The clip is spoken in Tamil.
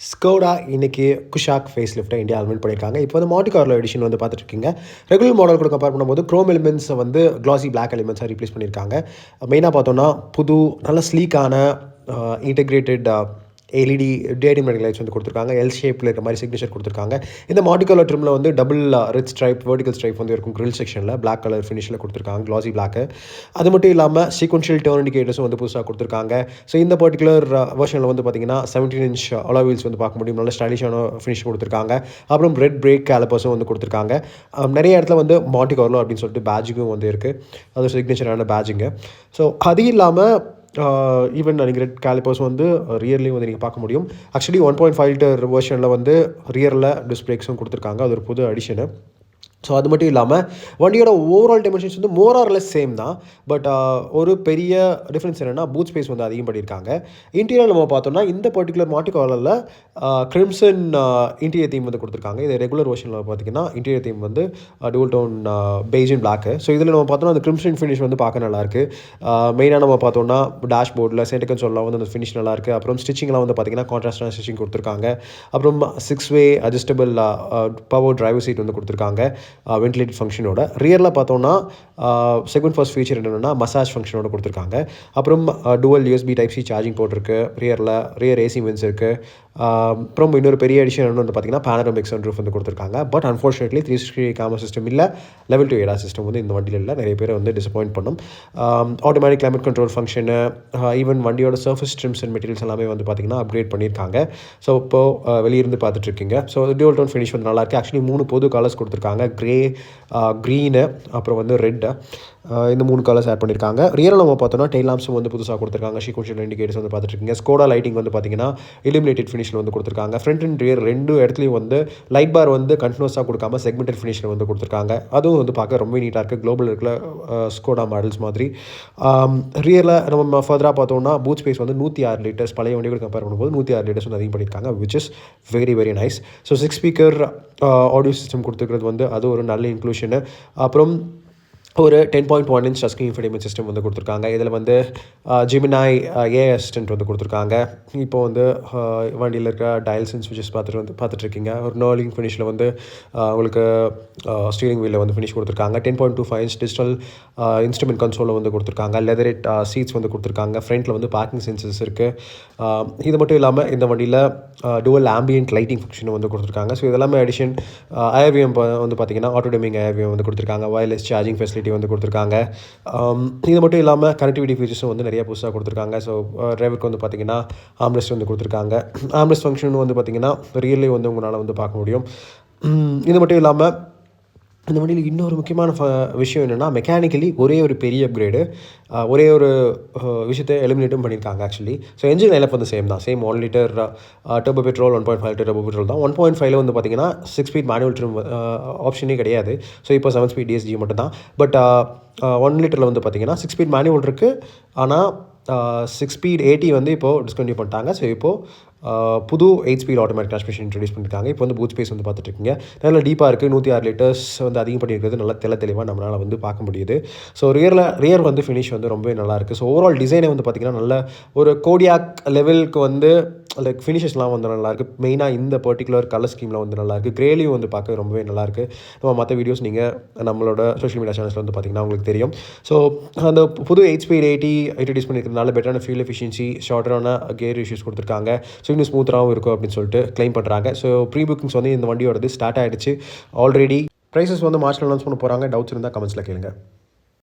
ஸ்கோடா இன்னைக்கு குஷாக் ஃபேஸ் லிஃப்ட்டை இந்தியா அல்மெண்ட் பண்ணியிருக்காங்க இப்போ வந்து மாட்டி கார்லோ எடிஷன் வந்து பார்த்துட்ருக்கீங்க ரெகுலர் மாடல் கூட கம்பேர் பண்ணும்போது க்ரோம் எலிமெண்ட்ஸை வந்து க்ளாசி பிளாக் எலிமெண்ட்ஸாக ரீப்ளேஸ் பண்ணியிருக்காங்க மெயினாக பார்த்தோன்னா புது நல்ல ஸ்லீக்கான இன்டெகிரேட்டட் எல்இடி டேடி மெடிக் லைட்ஸ் வந்து கொடுத்துருக்காங்க. எல் ஷேப்பில் இருக்கிற மாதிரி சிக்னேச்சர் கொடுத்துருக்காங்க. இந்த மாட்டிகலர் ட்ரிமில் வந்து double red stripe vertical stripe வந்து இருக்கும் க்ரில் செக்ஷனில் பிளாக் கலர் ஃபினிஷில் கொடுத்துருக்காங்க. க்ளாசி பிளாக்கு அது மட்டும் இல்லாமல் சீக்வன்ஷியல் டேர்ன் இண்டிகேட்டர்ஸும் வந்து புதுசாக கொடுத்துருக்காங்க. ஸோ இந்த பர்டிகுலர் uh, வெர்ஷனில் வந்து பார்த்தீங்கன்னா செவன்டீன் இன்ச் அலா வீல்ஸ் வந்து பார்க்க முடியும். நல்ல ஸ்டைலிஷான ஃபினிஷ் கொடுத்துருக்காங்க. அப்புறம் ரெட் பிரேக் கேலப்பர்ஸும் வந்து கொடுத்துருக்காங்க. நிறைய இடத்துல வந்து மாட்டிகார்லோ அப்படின்னு சொல்லிட்டு பேஜுக்கும் வந்து இருக்குது அது சிக்னேச்சரான பேஜுங்க ஸோ அது இல்லாமல் ஈவன் நீங்கள் ரெட் கேலிப்பர்ஸ் வந்து ரியர்லேயும் வந்து நீங்கள் பார்க்க முடியும். Actually one point five litre வெர்ஷனில் வந்து ரியரில் டிஸ்க் பிரேக்ஸும் கொடுத்துருக்காங்க. அது ஒரு புது அடிஷனு ஸோ அது மட்டும் இல்லாமல் வண்டியோட ஓவரால் டைமென்ஷன்ஸ் வந்து மோர் சேம் தான். பட் uh, ஒரு பெரிய டிஃப்ரென்ஸ் என்னென்னா பூத் ஸ்பேஸ் வந்து அதிகம் பண்ணியிருக்காங்க. இன்டீரியர் நம்ம பார்த்தோம்னா இந்த பர்டிகுலர் மாட்டி காலரில் கிரிம்சன் இன்டீரியர் தீம் வந்து கொடுத்துருக்காங்க. இது ரெகுலர் வெர்ஷனில் பார்த்தீங்கன்னா இன்டீரியர் தீம் வந்து dual tone beige and black so இதில் நம்ம பார்த்தோம்னா அந்த கிரிம்சன் ஃபினிஷ் வந்து பார்க்க நல்லாயிருக்கு மெயினாக uh, நம்ம பார்த்தோம்னா டேஷ்போர்டில் சென்டக்கன் சொல்லலாம் வந்து அந்த ஃபினிஷ் நல்லாயிருக்கு அப்புறம் ஸ்டிச்சிங்லாம் வந்து பார்த்தீங்கன்னா கான்ட்ராஸ்டான ஸ்டிச்சிங் கொடுத்துருக்காங்க. அப்புறம் six way adjustable power driver seat வந்து கொடுத்துருக்காங்க. வென்டிலேட்டட் ஃபங்க்ஷனோட ரியரில் பார்த்தோம்னா செகண்ட் ஃபர்ஸ்ட் ஃபீச்சர் என்னென்னா மசாஜ் ஃபங்க்ஷனோட கொடுத்துருக்காங்க. அப்புறம் dual USB type C charging போட்டிருக்கு. ரியரில் ரியர் ஏசி வென்ஸ் இருக்குது அப்புறம் இன்னொரு பெரிய எடிஷன் என்ன வந்து பார்த்தீங்கன்னா பேனரமிக் சன் ரூஃப் வந்து கொடுத்துருக்காங்க. But unfortunately three sixty camera system இல்லை. லெவல் டூ ஏடா சிஸ்டம் வந்து இந்த வண்டியில் இல்லை. நிறைய பேர் வந்து டிசப்பாயிண்ட் பண்ணும். Automatic climate control function even வண்டியோட சர்ஃபஸ் ட்ரிம்ஸ் அண்ட் மெட்டீரியல்ஸ் எல்லாமே வந்து பார்த்திங்கன்னா அப்கிரேட் பண்ணியிருக்காங்க. ஸோ இப்போது வெளியிருந்து பார்த்துட்டு இருக்கீங்க. ஸோ டியூல் டோன் ஃபினிஷ் வந்து நல்லாயிருக்கு ஆக்சுவலி மூணு பொது கலர்ஸ் கொடுத்துருக்காங்க. க்ரே க்ரீனு uh, அப்புறம் வந்து ரெட்டு இந்த மூணு கலர்ஸ் ஆட் பண்ணியிருக்காங்க ரியல் நம்ம பார்த்தோம்னா டெய்ல் லாம்ஸும் வந்து புதுசாக கொடுத்துருக்காங்க. ஷீக்வன்ஷியல் இண்டிகேட்டர்ஸ் வந்து பார்த்துட்டு ஸ்கோடா லைட்டிங் வந்து பார்த்தீங்கன்னா இலிமினேட்டட் ஃபினிஷில் வந்து கொடுத்துருக்காங்க. ஃப்ரண்ட் அண்ட் ரியர் ரெண்டு இடத்துலையும் வந்து லைட் பார் வந்து கண்டினியூஸாக கொடுக்காம செக்மெண்டட் ஃபினிஷில் வந்து கொடுத்துருக்காங்க. அதுவும் வந்து பார்க்க ரொம்ப நீட்டாக இருக்குது குளோபல் இருக்கிற ஸ்கோடா மாடல்ஸ் மாதிரி. ரியரில் நம்ம ஃபர்தராக பார்த்தோம்னா பூத் ஸ்பேஸ் வந்து நூற்றி ஆறு லிட்டர்ஸ் பழைய வண்டிகள் கம்பேர் பண்ணும்போது நூற்றி ஆறு லிட்டர்ஸ் வந்து அதிகம் பண்ணியிருக்காங்க which is very very nice so six speaker audio system கொடுத்துருக்கிறது வந்து அது ஒரு நல்ல இன்க்ளூஷனு அப்புறம் ஒரு ten point one inch tasking infotainment system வந்து கொடுத்துருக்காங்க. இதில் வந்து ஜிமினாய் ஏ அசிஸ்டன்ட் வந்து கொடுத்துருக்காங்க. இப்போ வந்து வண்டியில் இருக்க டயல்ஸ் அண்ட் ஸ்விட்சஸ் பார்த்துட்டு வந்து பார்த்துட்ருக்கீங்க. ஒரு நர்லிங் ஃபினிஷில் வந்து உங்களுக்கு ஸ்டீரிங் வீலில் வந்து ஃபினிஷ் கொடுத்துருக்காங்க. Ten point two five inch digital instrument கன்சோலில் வந்து கொடுத்துருக்காங்க. லெதரேட் சீட்ஸ் வந்து கொடுத்துருக்காங்க. ஃப்ரண்ட்டில் வந்து பார்க்கிங் சென்சஸ் இருக்குது இது மட்டும் இல்லாமல் இந்த வண்டியில் டுவல் ஆம்பியன்ட் லைட்டிங் ஃபங்க்ஷனும் வந்து கொடுத்துருக்காங்க. ஸோ இதெல்லாமே அடிஷன் ஐஆர்விஎம் வந்து பார்த்தீங்கன்னா ஆட்டோடமிங் ஐஆர்விஎம் வந்து கொடுத்துருக்காங்க. வயர்லெஸ் சார்ஜிங் ஃபெசிலிட்டி வந்து கொடுத்துருக்காங்க. இது மட்டும் இல்லாமல் கனெக்டிவிட்டி ஃபீச்சர்ஸும் வந்து நிறைய புதுசாக கொடுத்துருக்காங்க. ஸோ டிரைவருக்கு வந்து பார்த்தீங்கன்னா ஆம்ரெஸ்ட் வந்து கொடுத்துருக்காங்க. ஆம்ரெஸ்ட் ஃபங்க்ஷன் வந்து பார்த்தீங்கன்னா ரியலே வந்து உங்களால் வந்து பார்க்க முடியும். இது மட்டும் இல்லாமல் இந்த வண்டியில் இன்னொரு முக்கியமான ஃப விஷயம் என்னென்னா மெக்கானிக்கலி ஒரே ஒரு பெரிய அப்கிரேடு ஒரே ஒரு விஷயத்தை எலிமினேட்டும் பண்ணியிருக்காங்க ஆக்சுவலி ஸோ என்ஜின் லைனப் வந்து சேம் தான். Same one litre turbo petrol one point five litre turbo petrol தான். ஒன் பாயிண்ட் ஃபைவ்ல வந்து பார்த்தீங்கன்னா சிக்ஸ் ஸ்பீட் மேனுவல் ட்ரிம் ஆப்ஷனே கிடையாது. ஸோ இப்போ செவன் ஸ்பீட் டிஎஸ்ஜி மட்டும் தான் பட் ஒன் லிட்டரில் வந்து பார்த்தீங்கன்னா சிக்ஸ் ஸ்பீட் மேனுவல் இருக்குது ஆனால் சிக்ஸ் ஸ்பீட் எயிட்டி வந்து இப்போது டிஸ்கண்டியூ பண்ணிட்டாங்க. ஸோ இப்போது புது eight speed automatic transmission introduce பண்ணியிருக்காங்க இப்போ வந்து பூத் ஸ்பேஸ் வந்து பார்த்துட்டு இருக்கீங்க நல்ல டீப்பாக இருக்குது நூற்றி ஆறு லிட்டர்ஸ் வந்து அதிகம் பண்ணியிருக்கிறது நல்லா தெல தெளிவாக நம்மளால் வந்து பார்க்க முடியுது. ஸோ ரியரில் ரியர் வந்து ஃபினிஷ் வந்து ரொம்பவே நல்லாயிருக்கு ஸோ ஓவரால் டிசைனே வந்து பார்த்திங்கன்னா நல்ல ஒரு கோடியாக் லெவலுக்கு வந்து லைக் ஃபினிஷஸ்லாம் வந்து நல்லாயிருக்கு மெயினாக இந்த பர்டிகுலர் கலர் ஸ்கீமில் வந்து நல்லாயிருக்கு கிரேலியும் வந்து பார்க்க ரொம்பவே நல்லாயிருக்கு நம்ம மற்ற வீடியோஸ் நீங்கள் நம்மளோட சோஷியல் மீடியா சேனல்ஸில் வந்து பார்த்திங்கன்னா உங்களுக்கு தெரியும். ஸோ அந்த புது eight speed A T introduce பண்ணியிருக்கிறதுனால பெட்டரான ஃபியூல் எஃபிஷியன்சி ஷார்ட்டரான கேர் இஷ்யூஸ் கொடுத்துருக்காங்க. ஸோ இன்னும் ஸ்மூத்தராகவும் இருக்கும் அப்படின்னு சொல்லிட்டு க்ளைம் பண்ணுறாங்க ஸோ ப்ரீ புக்கிங்ஸ் வந்து இந்த வண்டியோடது ஸ்டார்ட் ஆகிடுச்சு ஆல்ரெடி ப்ரைஸஸ் வந்து மார்ச்சில் அனௌன்ஸ் பண்ண போகிறாங்க டவுட்ஸ் இருந்தால் கமெண்ட்ஸில் கேளுங்க.